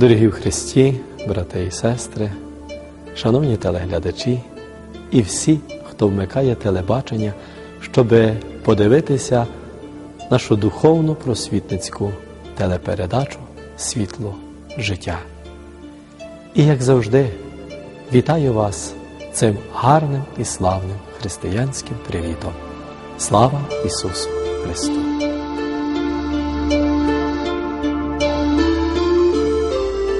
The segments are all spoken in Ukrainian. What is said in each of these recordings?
Дорогі в Христі, брати і сестри, шановні телеглядачі і всі, хто вмикає телебачення, щоб подивитися нашу духовну просвітницьку телепередачу Світло життя. І як завжди, вітаю вас цим гарним і славним християнським привітом. Слава Ісусу Христу!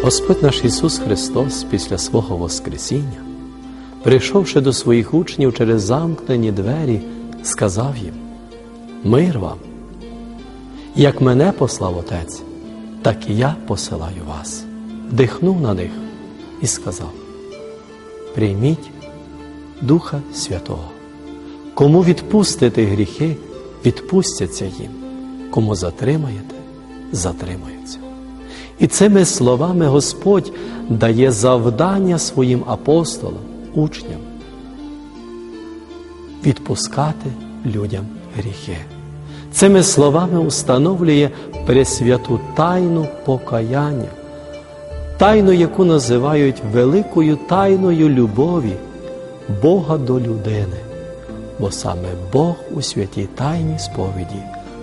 Господь наш Ісус Христос після свого Воскресіння, прийшовши до своїх учнів через замкнені двері, сказав їм: Мир вам! Як мене послав Отець, так і я посилаю вас. Дихнув на них і сказав: Прийміть Духа Святого. Кому відпустите гріхи, відпустяться їм, кому затримаєте, затримаються. І цими словами Господь дає завдання своїм апостолам, учням відпускати людям гріхи. Цими словами установлює пресвяту тайну покаяння, тайну, яку називають великою тайною любові Бога до людини, бо саме Бог у святій тайній сповіді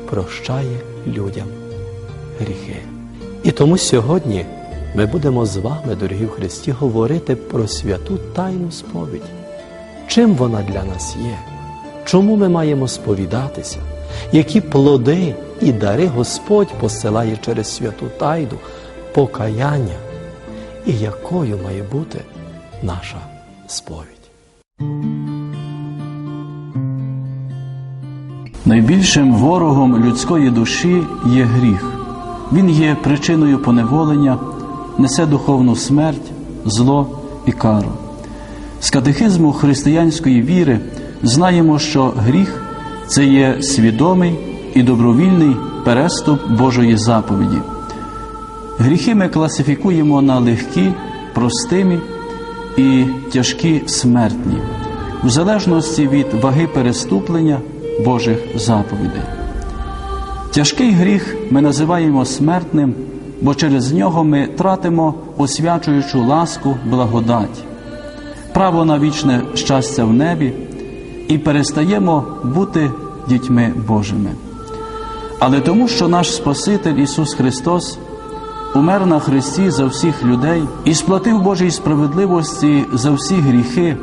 прощає людям гріхи. І тому сьогодні ми будемо з вами, дорогі в Христі, говорити про святу тайну сповідь. Чим вона для нас є? Чому ми маємо сповідатися? Які плоди і дари Господь посилає через святу тайну, покаяння? І якою має бути наша сповідь? Найбільшим ворогом людської душі є гріх. Він є причиною поневолення, несе духовну смерть, зло і кару. З катехизму християнської віри знаємо, що гріх це є свідомий і добровільний переступ Божої заповіді. Гріхи ми класифікуємо на легкі, простимі і тяжкі смертні, в залежності від ваги переступлення Божих заповідей. Тяжкий гріх ми називаємо смертним, бо через нього ми тратимо освячуючу ласку, благодать, право на вічне щастя в небі і перестаємо бути дітьми Божими. Але тому, що наш Спаситель Ісус Христос умер на Христі за всіх людей і сплатив Божій справедливості за всі гріхи,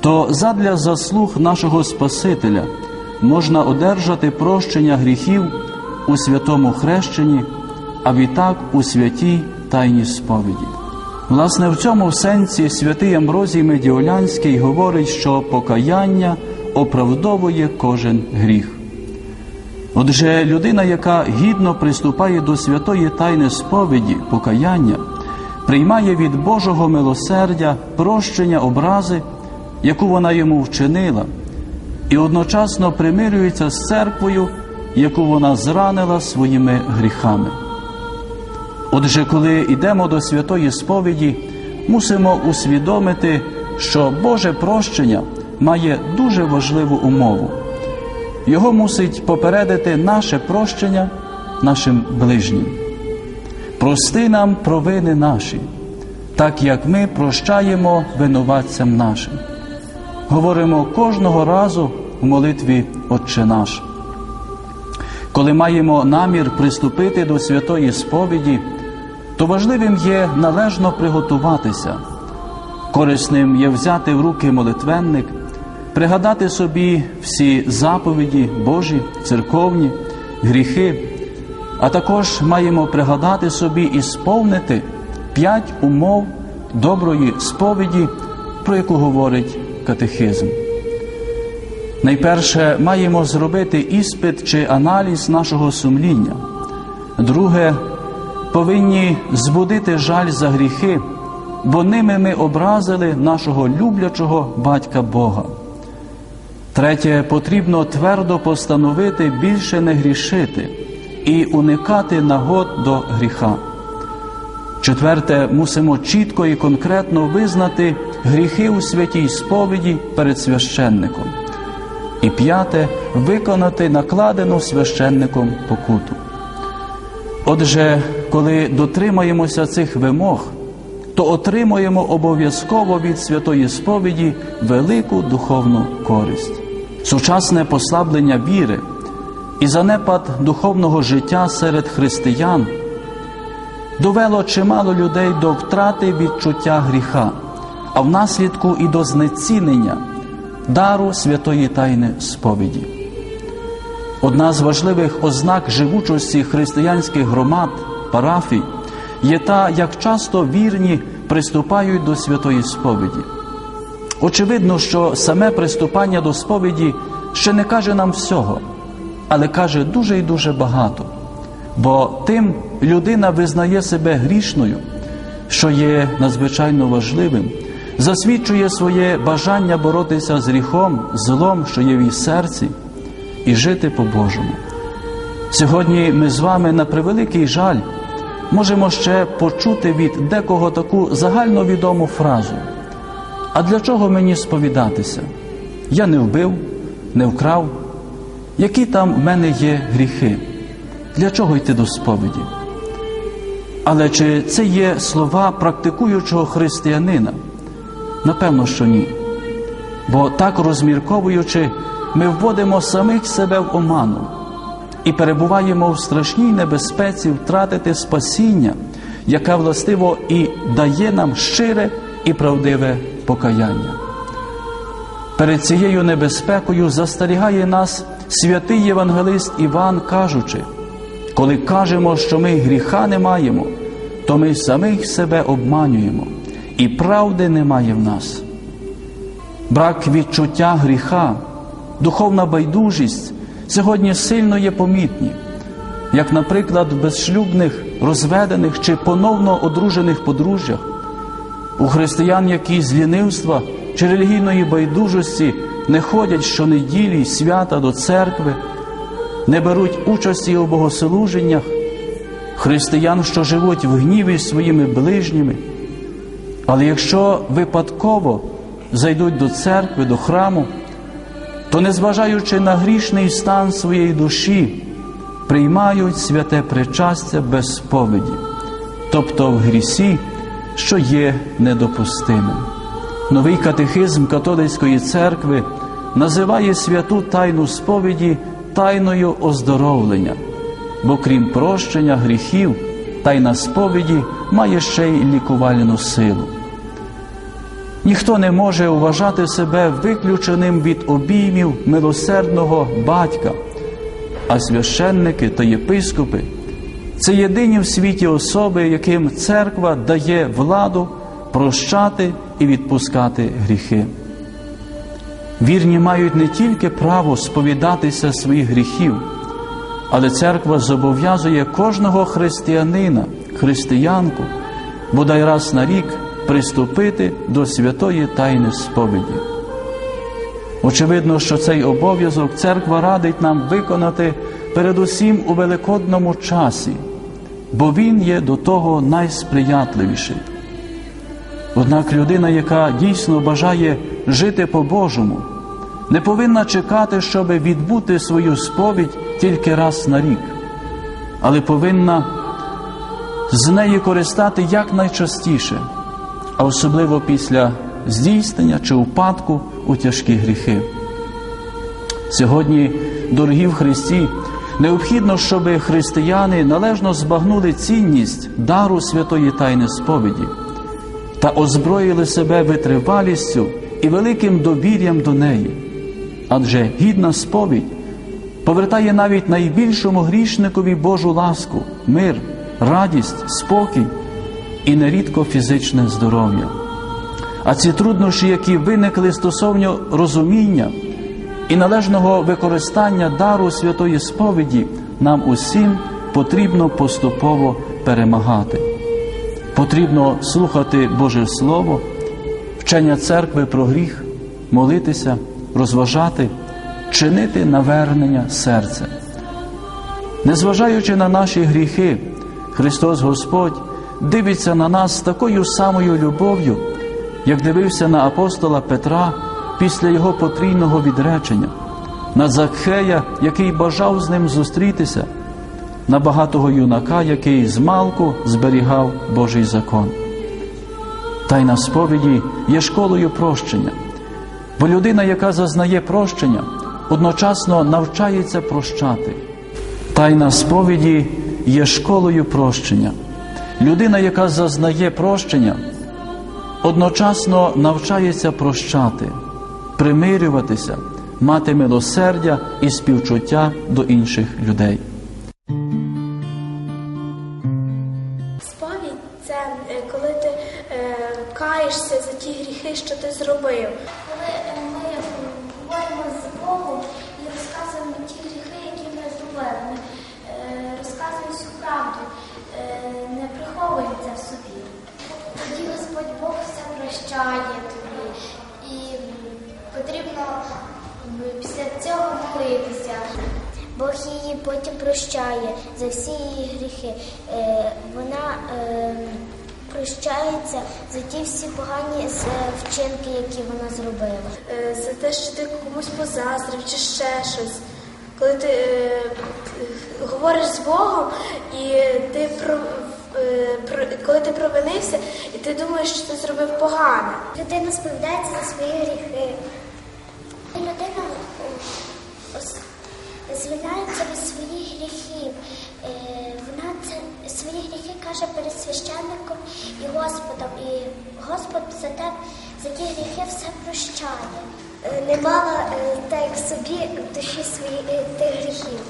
то задля заслуг нашого Спасителя можна одержати прощення гріхів у святому хрещенні, а відтак у святій тайній сповіді. Власне, в цьому сенсі святий Амрозій Медіолянський говорить, що покаяння оправдовує кожен гріх. Отже, людина, яка гідно приступає до святої тайни сповіді, покаяння, приймає від Божого милосердя прощення образи, яку вона йому вчинила, і одночасно примирюється з церквою, яку вона зранила своїми гріхами. Отже, коли йдемо до святої сповіді, мусимо усвідомити, що Боже прощення має дуже важливу умову. Його мусить попередити наше прощення нашим ближнім. Прости нам провини наші, так як ми прощаємо винуватцям нашим. Говоримо кожного разу в молитві Отче наш. Коли маємо намір приступити до святої сповіді, то важливим є належно приготуватися. Корисним є взяти в руки молитвенник, пригадати собі всі заповіді Божі, церковні, гріхи, а також маємо пригадати собі і сповнити п'ять умов доброї сповіді, про яку говорить катехизм. Найперше маємо зробити іспит чи аналіз нашого сумління. Друге, повинні збудити жаль за гріхи, бо ними ми образили нашого люблячого батька Бога. Третє, потрібно твердо постановити більше не грішити і уникати нагод до гріха. Четверте, мусимо чітко і конкретно визнати гріхи у святій сповіді перед священником. І п'яте виконати накладену священником покуту. Отже, коли дотримаємося цих вимог, то отримуємо обов'язково від святої сповіді велику духовну користь. Сучасне послаблення віри і занепад духовного життя серед християн довело чимало людей до втрати відчуття гріха, а внаслідку і до знецінення дару святої тайни сповіді. Одна з важливих ознак живучості християнських громад, парафій є та, як часто вірні приступають до святої сповіді. Очевидно, що саме приступання до сповіді ще не каже нам всього, але каже дуже і дуже багато. Бо тим людина визнає себе грішною, що є надзвичайно важливим, засвідчує своє бажання боротися з гріхом, злом, що є в її серці, і жити по-божому. Сьогодні ми з вами на превеликий жаль можемо ще почути від декого таку загальновідому фразу. А для чого мені сповідатися? Я не вбив, не вкрав. Які там в мене є гріхи? Для чого йти до сповіді? Але чи це є слова практикуючого християнина? Напевно, що ні. Бо так розмірковуючи, ми вводимо самих себе в оману і перебуваємо в страшній небезпеці втратити спасіння, яке властиво і дає нам щире і правдиве покаяння. Перед цією небезпекою застерігає нас святий євангелист Іван, кажучи, коли кажемо, що ми гріха не маємо, то ми самих себе обманюємо, і правди немає в нас. Брак відчуття гріха, духовна байдужість сьогодні сильно є помітні, як, наприклад, в безшлюбних, розведених чи поновно одружених подружжях, у християн, які з лінивства чи релігійної байдужості не ходять щонеділі свята до церкви, не беруть участі у богослуженнях, християн, що живуть в гніві своїми ближніми. Але якщо випадково зайдуть до церкви, до храму, то, незважаючи на грішний стан своєї душі, приймають святе причастя без сповіді, тобто в грісі, що є недопустимим. Новий катехизм католицької церкви називає святу тайну сповіді тайною оздоровлення, бо крім прощення гріхів, тайна сповіді має ще й лікувальну силу. Ніхто не може вважати себе виключеним від обіймів милосердного батька, а священники та єпископи це єдині в світі особи, яким церква дає владу прощати і відпускати гріхи. Вірні мають не тільки право сповідатися своїх гріхів, але церква зобов'язує кожного християнина, християнку, бодай раз на рік приступити до святої тайни сповіді. Очевидно, що цей обов'язок церква радить нам виконати передусім у великодному часі, бо він є до того найсприятливіший. Однак людина, яка дійсно бажає жити по-божому, не повинна чекати, щоб відбути свою сповідь тільки раз на рік, але повинна з неї користати якнайчастіше, а особливо після здійснення чи упадку у тяжкі гріхи. Сьогодні, дорогі в Христі, необхідно, щоб християни належно збагнули цінність дару святої тайни сповіді та озброїли себе витривалістю і великим довір'ям до неї. Адже гідна сповідь повертає навіть найбільшому грішникові Божу ласку, мир, радість, спокій і нерідко фізичне здоров'я. А ці труднощі, які виникли стосовно розуміння і належного використання дару святої сповіді, нам усім потрібно поступово перемагати. Потрібно слухати Боже Слово, вчення церкви про гріх, молитися, розважати, чинити навернення серця. Незважаючи на наші гріхи, Христос Господь дивиться на нас з такою самою любов'ю, як дивився на апостола Петра після його потрійного відречення, на Закхея, який бажав з ним зустрітися, на багатого юнака, який змалку зберігав Божий закон. Тайна сповіді є школою прощення, бо людина, яка зазнає прощення, одночасно навчається прощати. Тайна сповіді є школою прощення. Людина, яка зазнає прощення, одночасно навчається прощати, примирюватися, мати милосердя і співчуття до інших людей. Сповідь це е, коли ти е, каєшся за ті гріхи, що ти зробив. Коли е, ми м, говоримо з Богом і розказуємо ті гріхи, які ми зробили, ми е, розказуємо всю правду, е, не приховуємо це в собі. Тоді Господь Бог все прощає тобі, і потрібно після цього молитися. Бог її потім прощає за всі її гріхи. Е, Вона е, прощається за ті всі погані е, вчинки, які вона зробила. За те, що ти комусь позаздрив чи ще щось. Коли ти говориш з Богом і ти про коли ти провинився, і ти думаєш, що ти зробив погано. Людина сповідається за свої гріхи. Людина е, звільняється від своїх гріхів. Е, Вона це свої гріхи каже перед священником і Господом. І Господь за те, за ті гріхи все прощає. Не мала е, так собі в душі свої тих гріхів.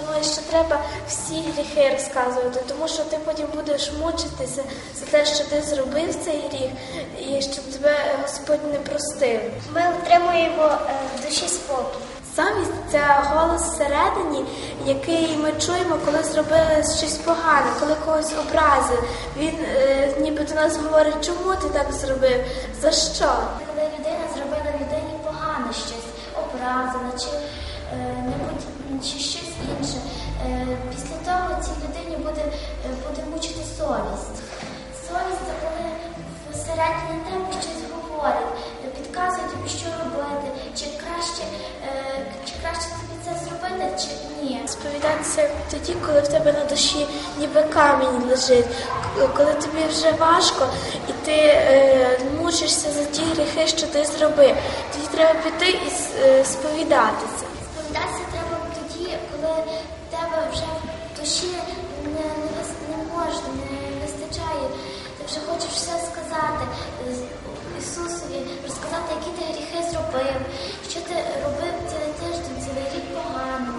Думаю, що треба всі гріхи розказувати, тому що ти потім будеш мучитися за те, що ти зробив цей гріх, і щоб тебе Господь не простив. Ми отримуємо е, в душі спокій. Совість це голос всередині, який ми чуємо, коли зробили щось погане, коли когось образили. Він е, ніби до нас говорить, чому ти так зробив, за що? Коли людина зробила людині погано щось, образила чи, небудь- чи щось інше, е, після того цій людині буде, е, буде мучити совість. Совість це коли всередині тебе щось говорить, е, підказує тобі, що робити, чи краще, е, чи краще тобі це зробити, чи ні. Сповідатися тоді, коли в тебе на душі ніби камінь лежить, коли тобі вже важко, і ти е, мучишся за ті гріхи, що ти зробив. Тоді треба піти і е. Сповідатися треба тоді, коли в тебе вже душі не, не, не можна, не вистачає. Ти вже хочеш все сказати Ісусові, розказати, які ти гріхи зробив, що ти робив цілий тиждень, цілий рік погано.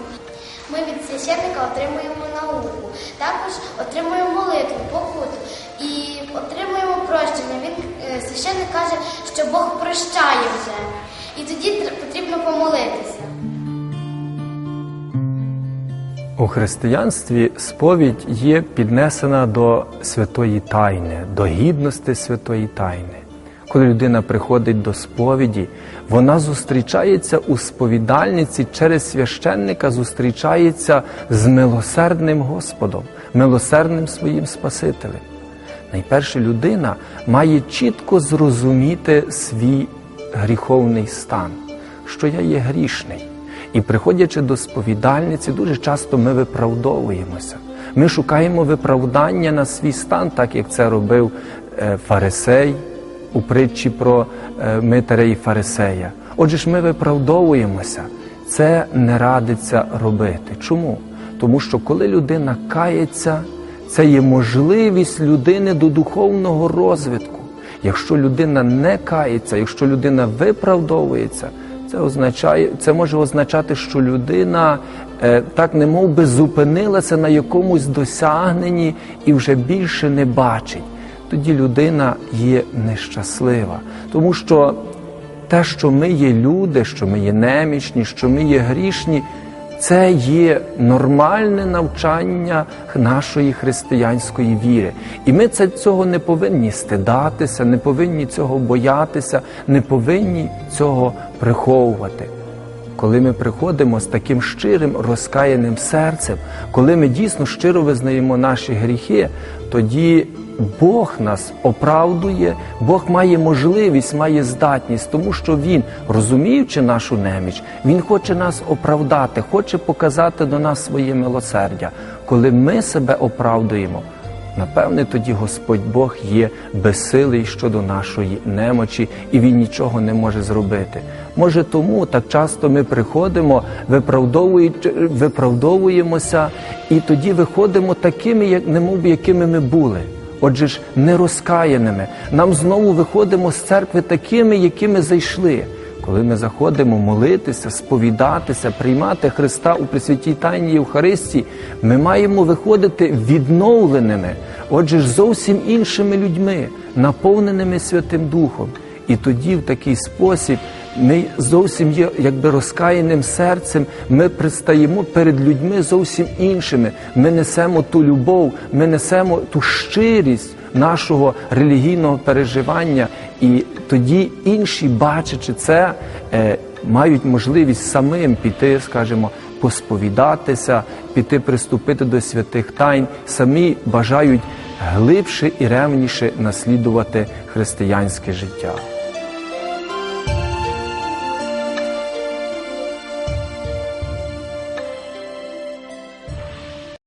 Ми від священника отримуємо науку, також отримуємо молитву, покуту і отримуємо прощення. Він е, священник каже, що Бог прощає вже. І тоді потрібно помолитися. У християнстві сповідь є піднесена до святої тайни, до гідності святої тайни. Коли людина приходить до сповіді, вона зустрічається у сповідальниці через священника, зустрічається з милосердним Господом, милосердним своїм Спасителем. Найперше людина має чітко зрозуміти свій гріховний стан, що я є грішний. І приходячи до сповідальниці, дуже часто ми виправдовуємося. Ми шукаємо виправдання на свій стан, так як це робив е, фарисей у притчі про е, Митаря і Фарисея. Отже ж, ми виправдовуємося. Це не радиться робити. Чому? Тому що коли людина кається, це є можливість людини до духовного розвитку. Якщо людина не кається, якщо людина виправдовується, це означає, це може означати, що людина е, так не би зупинилася на якомусь досягненні і вже більше не бачить. Тоді людина є нещаслива, тому що те, що ми є люди, що ми є немічні, що ми є грішні, це є нормальне навчання нашої християнської віри. І ми це, цього не повинні стидатися, не повинні цього боятися, не повинні цього приховувати. Коли ми приходимо з таким щирим розкаяним серцем, коли ми дійсно щиро визнаємо наші гріхи, тоді Бог нас оправдує, Бог має можливість, має здатність, тому що Він, розуміючи нашу неміч, Він хоче нас оправдати, хоче показати до нас своє милосердя. Коли ми себе оправдуємо, напевне, тоді Господь Бог є безсилий щодо нашої немочі, і Він нічого не може зробити. Може, тому так часто ми приходимо, виправдовуємося, і тоді виходимо такими, як немов якими ми були. Отже ж, нерозкаяними. Нам знову виходимо з церкви такими, якими зайшли. Коли ми заходимо молитися, сповідатися, приймати Христа у Пресвятій Тайній Євхаристії, ми маємо виходити відновленими, отже ж, зовсім іншими людьми, наповненими Святим Духом. І тоді, в такий спосіб, ми зовсім є якби розкаяним серцем, ми предстаємо перед людьми зовсім іншими. Ми несемо ту любов, ми несемо ту щирість нашого релігійного переживання, і тоді інші, бачачи це, е, мають можливість самим піти, скажімо, посповідатися, піти приступити до святих тайн, самі бажають глибше і ревніше наслідувати християнське життя.